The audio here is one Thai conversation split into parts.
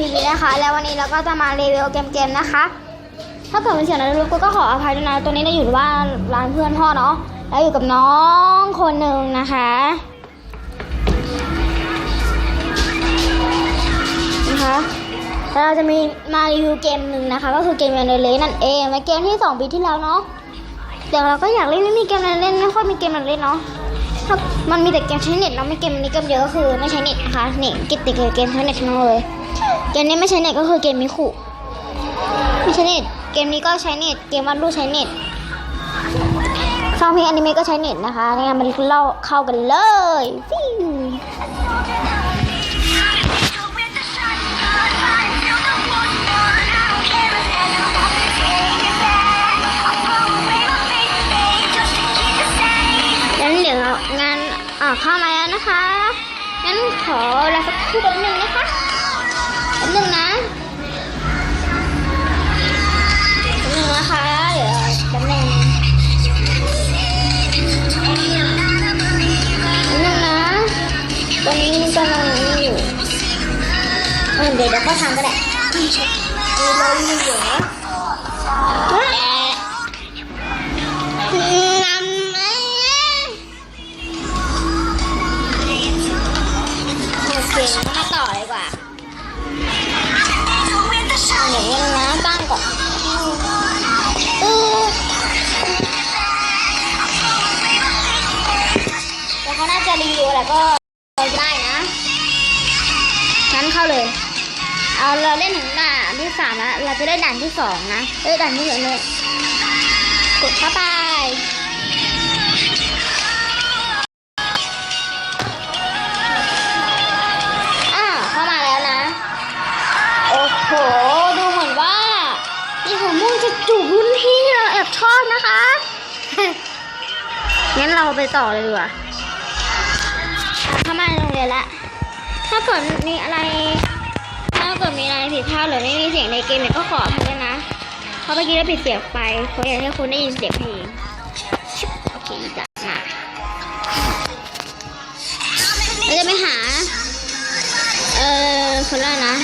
ทีนะคะ แล้ววันนี้เราก็จะมารีวิวเกมเกมนะคะ ถ้าเกิดเป็นเสียงอะไรรู้ก็ขออภัยด้วยนะตัวนี้เราอยู่บ้าร้านเพื่อนพ่อเนาะแล้วอยู่กับน้องคนหนึ่งนะคะนะคะแล้วเราจะมีมารีวิวเกมหนึ่งนะคะ ก็คือเกมเรนเลนั่นเองเป็นเกมที่ 2 ปีที่แล้วเนาะเดี๋ยวเราก็อยากเล่นไม่มีเกมอะไรเล่นไม่ค่อยมีเกมอะไรเล่นเนาะถ้ามันมีแต่เกมใช้เน็ตเนาไม่เกมนี้เกมเดียวก็คือไม่ใช้เน็ตนะคะเน็ตกิตติดเกมใช้เน็ตทั้งเลย เกมนี้ไม่ใช้เน็ตก็คือเกมมิคุไม่ใช้เน็ต เกมนี้ก็ใช้เน็ต เกมวาดรูปใช้เน็ตฟังเพลงอนิเมะก็ใช้เน็ตนะคะงั้นมันเล่าเข้ากันเลยฟิวงั้นเดี๋ยวงานอ่าเข้ามาแล้วนะคะ งั้นขอเวลาสักครู่แป๊บนึงนะคะ แป๊บนึงนะแป๊บนึงนะคะ เดี๋ยวแป๊บนึงนิดนึงนะตอนนี้กำลังอยู่เดี๋ยวเดี๋ยวก็ทำก็ได้มีเราอยู่เหรอ ก็ได้นะงั้นเข้าเลย เอาเราเล่นถึงด่านที่สามแล้วเราจะได้ด่านที่สองนะเอ้ยด่านที่หนึ่งเลยกดเข้าไปอ่าเข้ามาแล้วนะโอ้โหดูเหมือนว่านี่หัวม่วงจะจูบรุ่นพี่เราแอบชอบนะคะ งั้นเราไปต่อเลยดีกว่า เรียละ ถ้าเกิดมีอะไร ถ้าเกิดมีอะไรผิดพลาดหรือไม่มีเสียงในเกมเนี่ยก็ขออภัยด้วยนะเพราะเมื่อกี้เราปิดเสียงไปเพราะอยากให้คุณได้ยินเสียงเพลงโอเคจ้ะมาเราจะไปหา เอ่อคนแรกนะ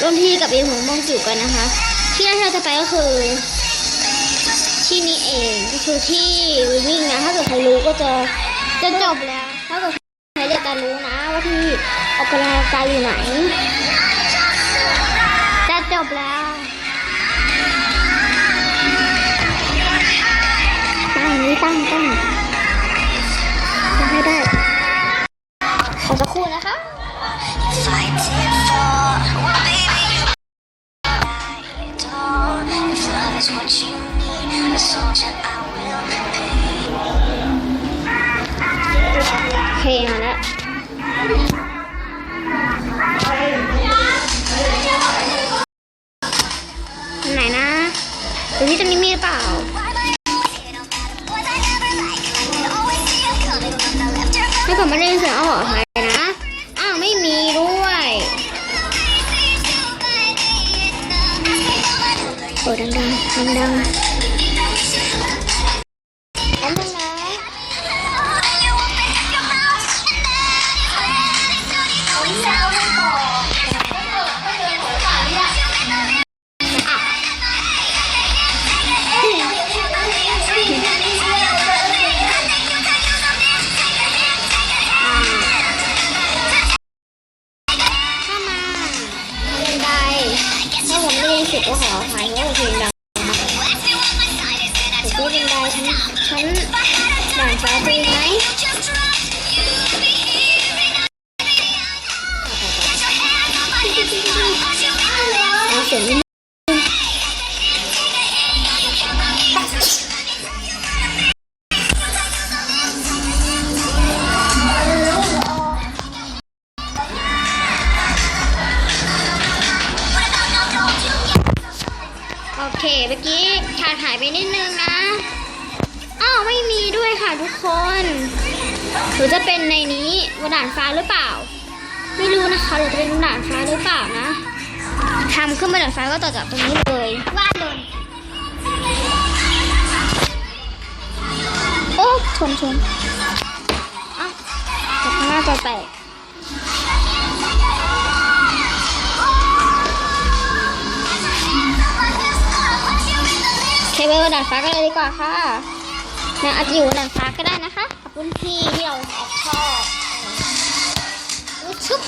รุ่นพี่กับอีหงมองจิ๋วกันนะคะ ที่แรกที่เราจะไปก็คือ ที่นี่เองก็คือที่วิ่งนะ ถ้าเกิดใครรู้ก็จะจะจบแล้ว ถ้าเกิดใครอยากจะรู้นะ ที่ออกกำลังกายอยู่ไหน จะจบแล้วตั้งนี้ตั้งตั้ง รือเปล่า ถ้าผมไม่ได้ยินเสียงเอาขออภัยนะ อ้าวไม่มีด้วยโอ้ดังดังดังดัง ไม่สียงก็ขออภัยเพราะว่าเพลงดังมากผมที่บันไดชั้นชั้นด่านฟ้าปีนไหมเสียงนิด เคเมื่อกี้ขาดหายไปนิดนึงนะอ้าวไม่มีด้วยค่ะทุกคนหรือจะเป็นในนี้บนด่านฟ้าหรือเปล่า ไม่รู้นะคะหรือจะเป็นบนด่านฟ้าหรือเปล่านะทำขึ้นบนด่านฟ้าก็ต่อจากตรงนี้เลยว่าดเลยโอ้ชนชนอ้าวแต่ข้างหน้าจะแตก ไปบนดาดฟ้ากันเลยดีกว่าค่ะนี่ยอาจจะอยู่บนดาดฟ้าก็ได้นะคะกับรุ่นพี่ที่เราแอบชอบอุ๊ยชุบ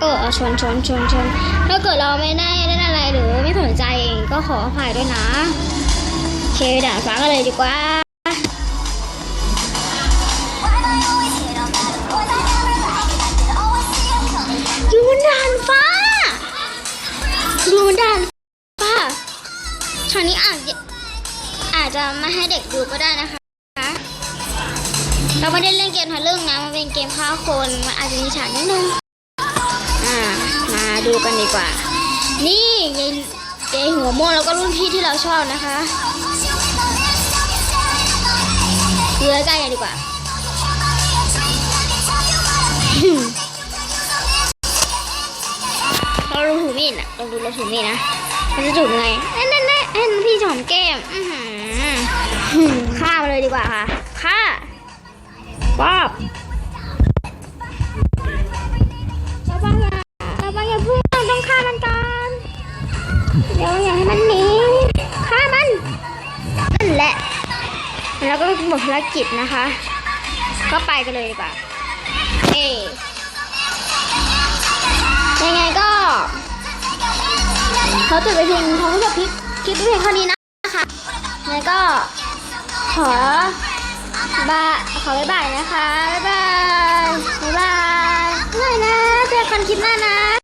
เออชนชนชนชนถ้าเกิดเราไม่ได้เล่นอะไรหรือไม่สนใจเองก็ขออภัยด้วยนะ เคดาดฟ้ากันเลยดีกว่า เด็กดูก็ได้นะคะ เราไม่ได้เล่นเกมทะลึ่งนะ มันเป็นเกมฆ่าคน มันอาจจะมีฉากนิดนึง อ่า มาดูกันดีกว่า นี่ยายยายหัวโม่วงแล้วก็รุ่นพี่ที่เราชอบนะคะเลือใกล้กันดีกว่าเราดูถูมีดนะเราดูเราถูมีดนะ มันจะถูกไงเอ้ยนั่นนั่นเอ้ยพี่จอมแก้ม อื้อหือหืม ฆ่ามาเลยดีกว่าค่ะฆ่าป๊อบเราบางอย่าเราบางอย่าพูดต้องฆ่ามันก่อนเดี๋ยวอย่าให้มันหนีฆ่ามันนั่นแหละแล้วก็หมดภารกิจนะคะ ก็ไปกันเลยดีกว่าเอ้ยังไงก็เขาจบไปเพียงเขาจบคลิปคลิปไปเพียงเท่านี้นะคะยังไงก็ ขอบายขอบ๊ายบายนะคะ บ๊ายบาย บ๊ายบายบ๊ายบายนะ เจอกันคลิปหน้านะ